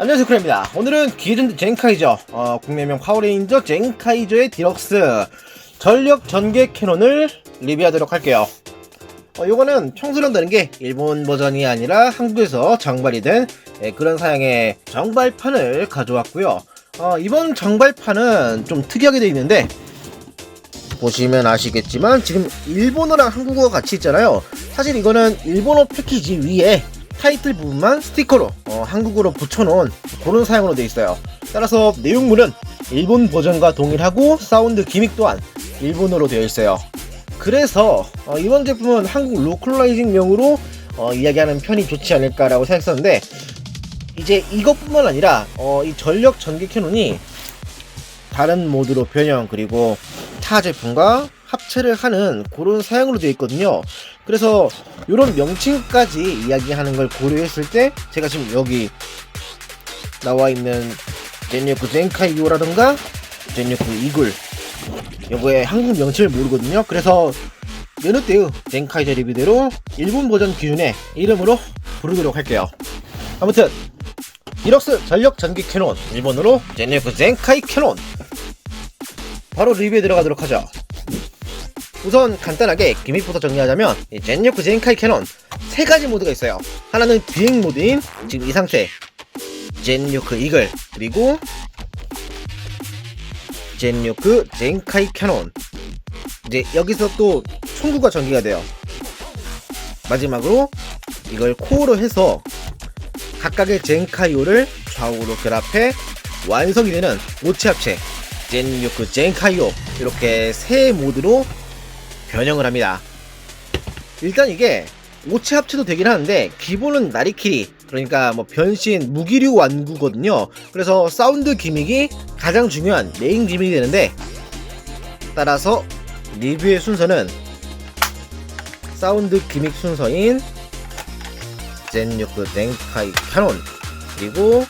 안녕하세요 크레입니다. 오늘은 기존 젠카이저 어, 국내명 파워레인저 젠카이저의 디럭스 전력 전개 캐논을 리뷰하도록 할게요. 어, 요거는 청소년 다는 게 일본 버전이 아니라 한국에서 정발이 된 예, 그런 사양의 정발판을 가져왔고요. 어, 이번 정발판은 좀 특이하게 되어 있는데 보시면 아시겠지만 지금 일본어랑 한국어가 같이 있잖아요. 사실 이거는 일본어 패키지 위에 타이틀 부분만 스티커로 어, 한국어로 붙여놓은 그런 사양으로 되어 있어요. 따라서 내용물은 일본 버전과 동일하고 사운드 기믹 또한 일본어로 되어 있어요. 그래서 어, 이번 제품은 한국 로컬라이징명으로 어, 이야기하는 편이 좋지 않을까라고 생각했었는데 이제 이것뿐만 아니라 어, 이 전력 전기 캐논이 다른 모드로 변형 그리고 타 제품과 합체를 하는 그런 사양으로 되어 있거든요. 그래서 이런 명칭까지 이야기하는 걸 고려했을 때 제가 지금 여기 나와 있는 젠요크 젠카이요라든가 젠요크 이글 요거의 한국 명칭을 모르거든요. 그래서 여느 때의 젠카이저 리뷰대로 일본 버전 기준의 이름으로 부르도록 할게요. 아무튼 디럭스 전력 전기 캐논 일본어로 젠요크 젠카이 캐논 바로 리뷰에 들어가도록 하죠. 우선 간단하게 기믹부터 정리하자면 이 젠요크 젠카이 캐논 세 가지 모드가 있어요. 하나는 비행 모드인 지금 이 상태 젠요크 이글 그리고 젠요크 젠카이 캐논 이제 여기서 또 총구가 전개가 돼요. 마지막으로 이걸 코어로 해서 각각의 젠카이오를 좌우로 결합해 완성이 되는 오체 합체 젠요크 젠카이오 이렇게 세 모드로 변형을 합니다. 일단 이게 오체 합체도 되긴 하는데 기본은 나리키리 그러니까 뭐 변신 무기류 완구거든요. 그래서 사운드 기믹이 가장 중요한 메인 기믹이 되는데 따라서 리뷰의 순서는 사운드 기믹 순서인 젠요크 젠카이 캐논 그리고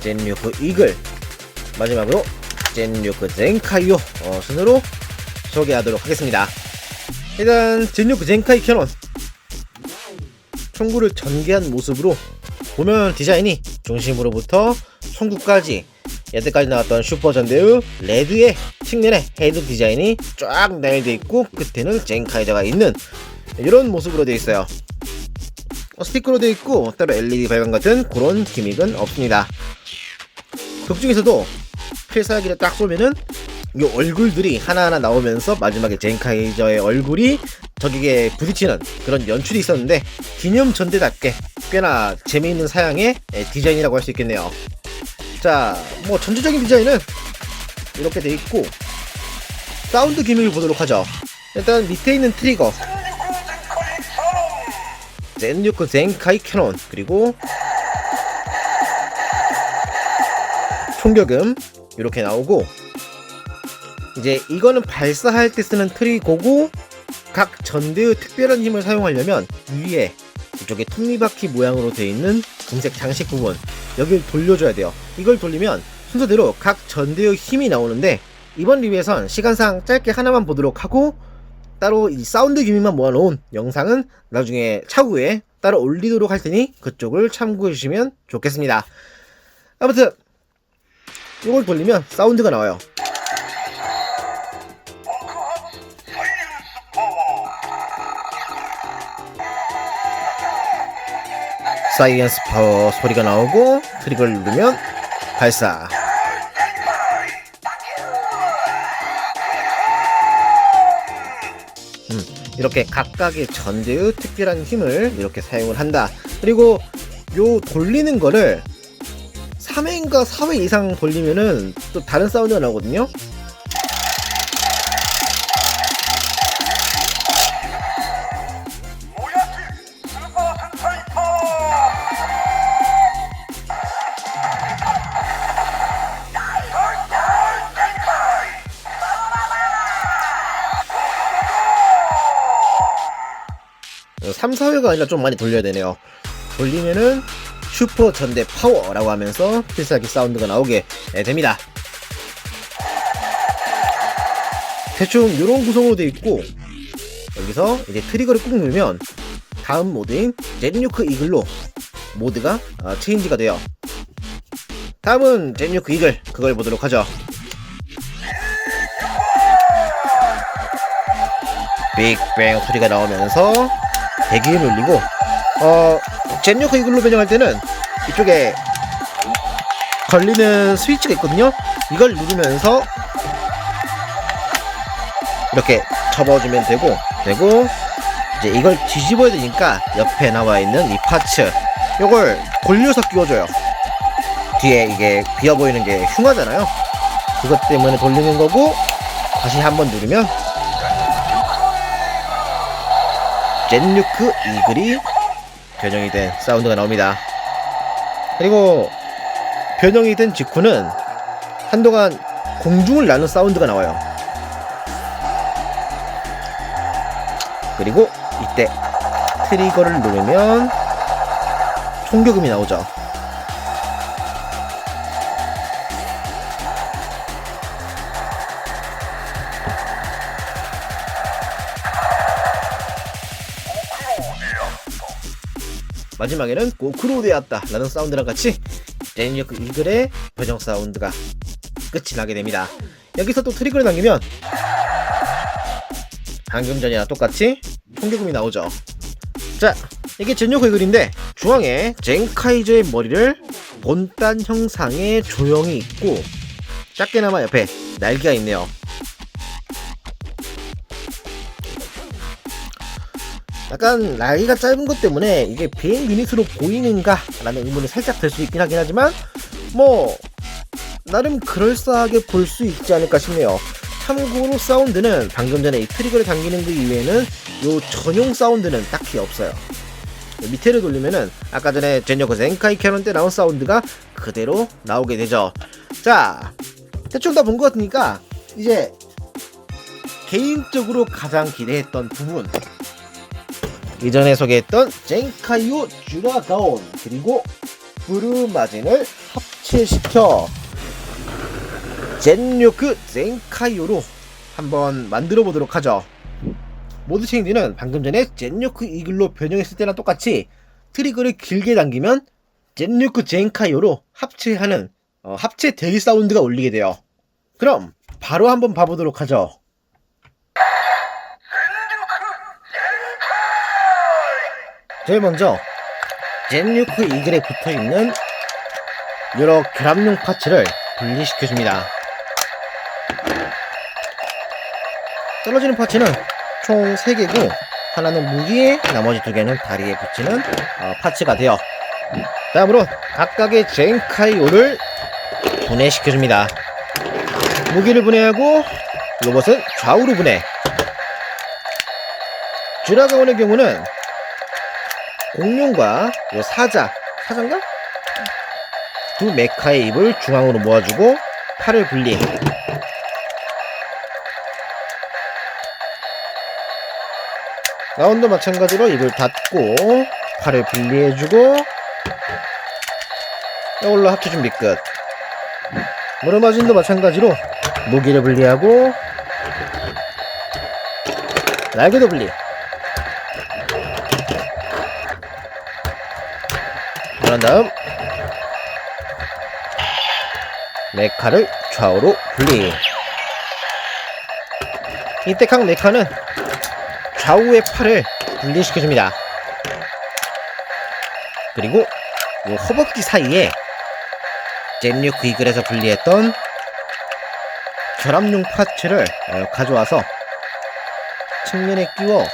젠요크 이글 마지막으로 젠요크 젠카이오 어, 순으로 소개하도록 하겠습니다. 일단 젠요크 젠카이 캐논 총구를 전개한 모습으로 보면 디자인이 중심으로부터 총구까지 여태까지 나왔던 슈퍼 전대의 레드의 측면에 헤드 디자인이 쫙 나열되어 있고 끝에는 젠카이저가 있는 이런 모습으로 되어 있어요. 어, 스티커로 되어 있고 따로 LED 발광 같은 그런 기믹은 없습니다. 극 중에서도 필살기를 딱 쏘면은 이 얼굴들이 하나하나 나오면서 마지막에 젠카이저의 얼굴이 적에게 부딪히는 그런 연출이 있었는데 기념 전대답게 꽤나 재미있는 사양의 에, 디자인이라고 할 수 있겠네요. 자, 뭐 전체적인 디자인은 이렇게 돼 있고 사운드 기믹을 보도록 하죠. 일단 밑에 있는 트리거 젠요크 젠카이 캐논 그리고 총격음 이렇게 나오고 이제 이거는 발사할 때 쓰는 트리거고 각 전대의 특별한 힘을 사용하려면 위에 이쪽에 톱니바퀴 모양으로 되어 있는 금색 장식 부분 여기를 돌려줘야 돼요. 이걸 돌리면 순서대로 각 전대의 힘이 나오는데 이번 리뷰에선 시간상 짧게 하나만 보도록 하고 따로 이 사운드 기믹만 모아놓은 영상은 나중에 차후에 따로 올리도록 할 테니 그쪽을 참고해 주시면 좋겠습니다. 아무튼 이걸 돌리면 사운드가 나와요 사이언스 파워 소리가 나오고 트리거를 누르면 발사. 음, 이렇게 각각의 전대의 특별한 힘을 이렇게 사용을 한다. 그리고 요 돌리는 거를 3회인가 4회 이상 돌리면은 또 다른 사운드가 나오거든요 3, 4회가 아니라 좀 많이 돌려야 되네요. 돌리면은 슈퍼 전대 파워라고 하면서 필살기 사운드가 나오게 예, 됩니다. 대충 이런 구성으로 되어 있고 여기서 이제 트리거를 꾹 누르면 다음 모드인 제니요크 이글로 모드가 아, 체인지가 돼요. 다음은 제뉴크 이글 그걸 보도록 하죠. 빅뱅 소리가 나오면서 대기를 눌리고 어 제뉴크 이글로 변형할 때는 이쪽에 걸리는 스위치가 있거든요. 이걸 누르면서 이렇게 접어주면 되고 되고 이제 이걸 뒤집어야 되니까 옆에 나와 있는 이 파츠 요걸 돌려서 끼워줘요. 뒤에 이게 비어 보이는 게 흉하잖아요. 그것 때문에 돌리는 거고 다시 한번 누르면 젠류크 이글이 변형이 된 사운드가 나옵니다. 그리고 변형이 된 직후는 한동안 공중을 나는 사운드가 나와요. 그리고 이때 트리거를 누르면 총격음이 나오죠. 마지막에는 고크로 되었다 라는 사운드랑 같이 제니어크 이글의 변형 사운드가 끝이 나게 됩니다. 여기서 또 트리거를 당기면 방금 전이랑 똑같이 총격음이 나오죠. 자, 이게 제니어크 이글인데 중앙에 젠카이저의 머리를 본단 형상의 조형이 있고 작게나마 옆에 날개가 있네요. 약간 날개가 짧은 것 때문에 이게 비행 유닛으로 보이는가 라는 의문이 살짝 들 수 있긴 하긴 하지만 뭐 나름 그럴싸하게 볼 수 있지 않을까 싶네요. 참고로 사운드는 방금 전에 이 트리거를 당기는 그 이외에는 요 전용 사운드는 딱히 없어요. 밑에를 돌리면은 아까 전에 제니어크 젠카이 캐논 때 나온 사운드가 그대로 나오게 되죠. 자 대충 다 본 것 같으니까 이제 개인적으로 가장 기대했던 부분 이전에 소개했던 젠카이오 쥬라가온 그리고 브루마진을 합체시켜 젠료크 젠카이오로 한번 만들어 보도록 하죠. 모드 체인지는 방금 전에 젠료크 이글로 변형했을 때랑 똑같이 트리거를 길게 당기면 젠료크 젠카이오로 합체하는 어, 합체 대기 사운드가 울리게 돼요. 그럼 바로 한번 봐보도록 하죠. 제일 먼저 젠류크 이글에 붙어있는 여러 결합용 파츠를 분리시켜줍니다. 떨어지는 파츠는 총 3개고 하나는 무기에 나머지 2개는 다리에 붙이는 어, 파츠가 되어 다음으로 각각의 젠카이오를 분해시켜줍니다. 무기를 분해하고 로봇은 좌우로 분해 쥬라가온의 경우는 공룡과 요 사자, 사자인가? 두 메카의 입을 중앙으로 모아주고 팔을 분리. 라운드 마찬가지로 입을 닫고 팔을 분리해주고 이걸로 합체 준비 끝. 무르마진도 마찬가지로 무기를 분리하고 날개도 분리. 그런 다음. 메카를 좌우로 분리. 이때 각 메카는 좌우의 팔을 분리시켜줍니다. 그리고 이 허벅지 사이에 젠류크 이글에서 분리했던 결합용 파츠를 어, 가져와서 측면에 끼워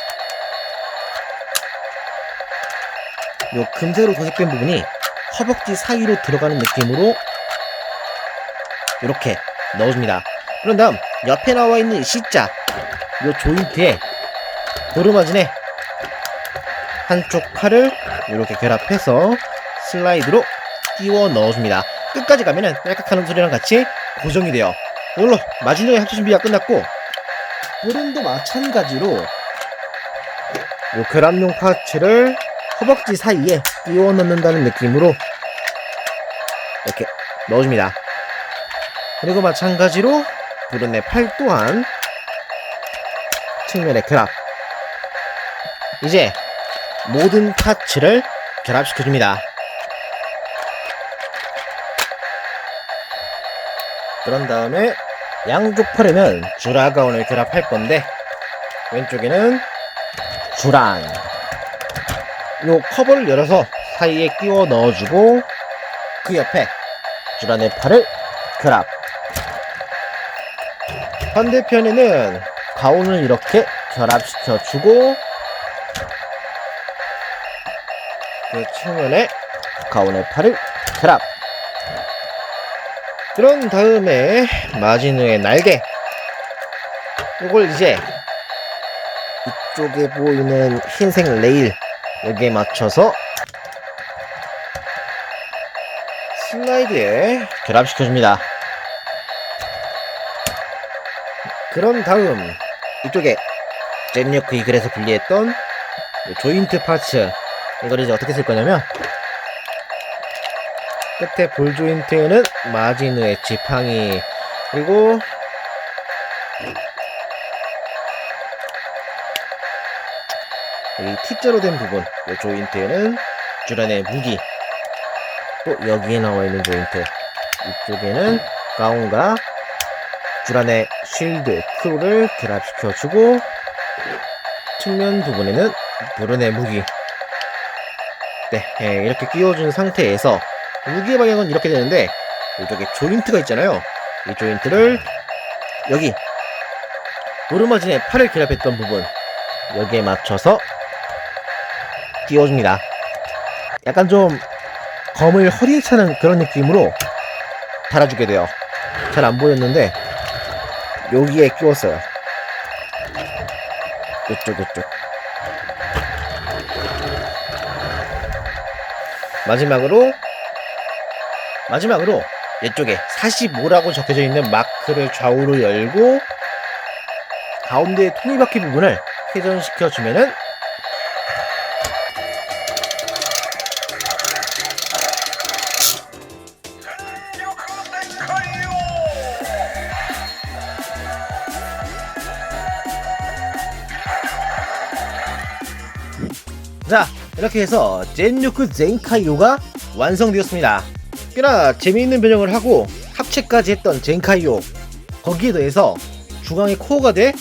요 금세로 도색된 부분이 허벅지 사이로 들어가는 느낌으로 이렇게 넣어줍니다. 그런 다음 옆에 나와 있는 C자 요 조인트에 도르마진에 한쪽 팔을 이렇게 결합해서 슬라이드로 끼워 넣어줍니다. 끝까지 가면은 딸깍하는 소리랑 같이 고정이 돼요. 이걸로 마지막에 합체 준비가 끝났고 볼은도 마찬가지로 요 결합용 파츠를 허벅지 사이에 끼워 넣는다는 느낌으로 이렇게 넣어줍니다. 그리고 마찬가지로 부른의 팔 또한 측면에 결합. 이제 모든 파츠를 결합시켜줍니다. 그런 다음에 양쪽 팔에는 주라 가운을 결합할 건데 왼쪽에는 주란 요 커버를 열어서 사이에 끼워 넣어주고 그 옆에 주란의 팔을 결합. 반대편에는 가운을 이렇게 결합시켜주고 그 측면에 가운의 팔을 결합. 그런 다음에 마지노의 날개. 이걸 이제 이쪽에 보이는 흰색 레일 여기에 맞춰서 슬라이드에 결합시켜줍니다. 그런 다음 이쪽에 잼요크 이 글에서 분리했던 이 조인트 파츠 이걸 이제 어떻게 쓸 거냐면 끝에 볼 조인트에는 마진의 지팡이 그리고 이 T자로 된 부분 이 조인트에는 주란의 무기. 또 여기에 나와 있는 조인트 이쪽에는 가운과 주란의 쉴드 크루를 결합시켜주고 측면 부분에는 브룬의 무기. 네 예, 이렇게 끼워준 상태에서 무기의 방향은 이렇게 되는데 이쪽에 조인트가 있잖아요. 이 조인트를 여기 노르마진의 팔을 결합했던 부분 여기에 맞춰서 끼워줍니다. 약간 좀 검을 허리에 차는 그런 느낌으로 달아주게 돼요. 잘 안 보였는데 여기에 끼웠어요. 이쪽 이쪽. 마지막으로 마지막으로 이쪽에 45라고 적혀져 있는 마크를 좌우로 열고 가운데 토니바퀴 부분을 회전시켜 주면은 자 이렇게 해서 젠유크 젠카이오가 완성되었습니다. 꽤나 재미있는 변형을 하고 합체까지 했던 젠카이오 거기에 더해서 중앙에 코어가 돼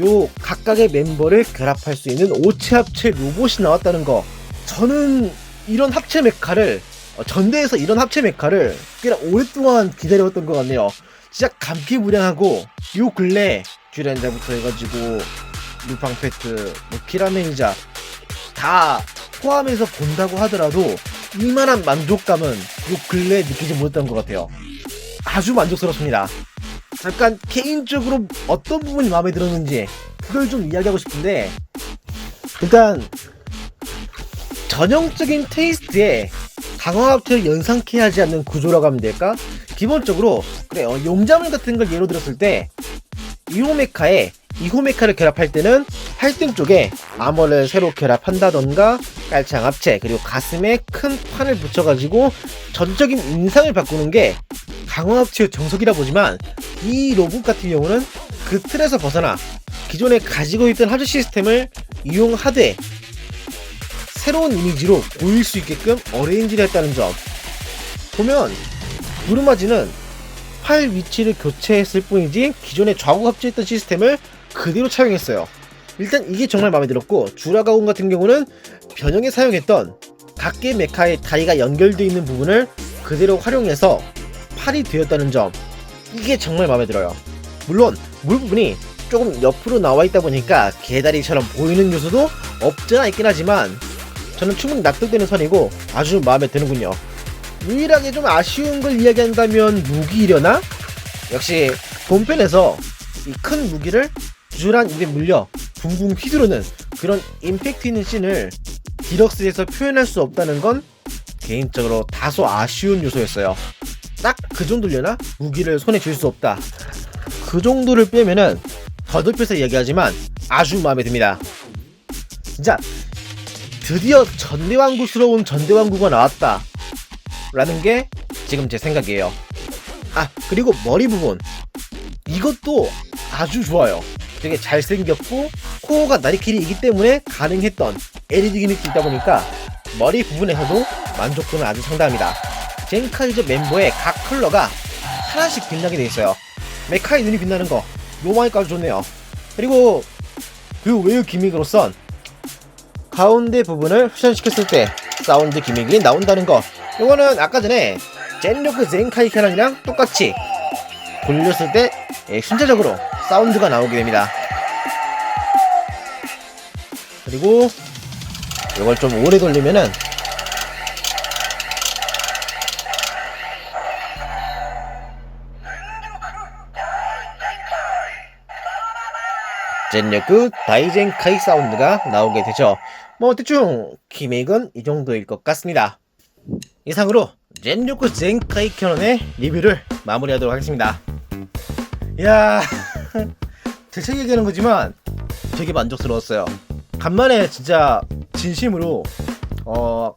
요 각각의 멤버를 결합할 수 있는 오체 합체 로봇이 나왔다는 거. 저는 이런 합체 메카를 어, 전대에서 이런 합체 메카를 꽤나 오랫동안 기다려왔던 것 같네요. 진짜 감기무량하고 요 근래 듀렌자부터 해가지고 루팡페트, 뭐 키라메이자 다 포함해서 본다고 하더라도 이만한 만족감은 요 근래에 느끼지 못했던 것 같아요. 아주 만족스럽습니다. 잠깐 개인적으로 어떤 부분이 마음에 들었는지 그걸 좀 이야기하고 싶은데 일단 전형적인 테이스트에 강화합체를 연상케 하지 않는 구조라고 하면 될까? 기본적으로 그래요 용자물 같은 걸 예로 들었을 때 이호메카에 이호메카를 결합할 때는 팔등 쪽에 아머를 새로 결합한다던가 깔창 합체 그리고 가슴에 큰 판을 붙여가지고 전적인 인상을 바꾸는 게 강화 합체의 정석이라 보지만 이 로봇 같은 경우는 그 틀에서 벗어나 기존에 가지고 있던 합체 시스템을 이용하되 새로운 이미지로 보일 수 있게끔 어레인지를 했다는 점 보면 무르마지는 팔 위치를 교체했을 뿐이지 기존에 좌우 합체했던 시스템을 그대로 차용했어요. 일단 이게 정말 마음에 들었고 주라가운 같은 경우는 변형에 사용했던 각계 메카의 다리가 연결되어 있는 부분을 그대로 활용해서 팔이 되었다는 점 이게 정말 마음에 들어요. 물론 물 부분이 조금 옆으로 나와 있다 보니까 개다리처럼 보이는 요소도 없잖아 있긴 하지만 저는 충분히 납득되는 선이고 아주 마음에 드는군요. 유일하게 좀 아쉬운 걸 이야기한다면 무기려나? 역시 본편에서 이 큰 무기를 주란 입에 물려 붕붕 휘두르는 그런 임팩트 있는 씬을 디럭스에서 표현할 수 없다는 건 개인적으로 다소 아쉬운 요소였어요. 딱 그 정도려나? 무기를 손에 쥘 수 없다. 그 정도를 빼면은 더듬혀서 얘기하지만 아주 마음에 듭니다. 진짜 드디어 전대왕구스러운 전대왕구가 나왔다. 라는 게 지금 제 생각이에요. 아, 그리고 머리 부분. 이것도 아주 좋아요. 되게 잘생겼고, 코어가 나리키리이기 때문에 가능했던 LED 기믹이 있다 보니까 머리 부분에서도 만족도는 아주 상당합니다. 젠카이저 멤버의 각 컬러가 하나씩 빛나게 돼 있어요. 메카의 눈이 빛나는 거 요마이까지 좋네요. 그리고 그 외유 기믹으로선 가운데 부분을 후전시켰을 때 사운드 기믹이 나온다는 거. 요거는 아까 전에 젠로크 젠카이 캐런이랑 똑같이 돌렸을 때 예, 순차적으로 사운드가 나오게 됩니다. 그리고 이걸 좀 오래 돌리면은 젠력그 다이젠카이 사운드가 나오게 되죠. 뭐 대충 기믹은 이 정도일 것 같습니다. 이상으로 젠력그 젠카이 캐논의 리뷰를 마무리하도록 하겠습니다. 이야 대체 얘기하는 거지만 되게 만족스러웠어요. 간만에 진짜 진심으로 어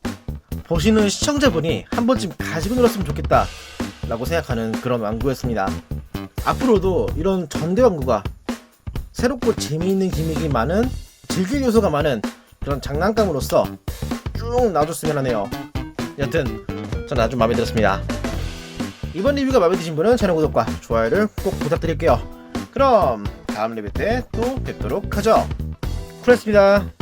보시는 시청자분이 한 번쯤 가지고 놀았으면 좋겠다 라고 생각하는 그런 왕구였습니다. 앞으로도 이런 전대 왕구가 새롭고 재미있는 기믹이 많은 즐길 요소가 많은 그런 장난감으로서 쭉 나와줬으면 하네요. 여튼 저는 아주 마음에 들었습니다. 이번 리뷰가 마음에 드신 분은 채널 구독과 좋아요를 꼭 부탁드릴게요. 그럼 다음 리뷰 때 또 뵙도록 하죠. 쿨했습니다.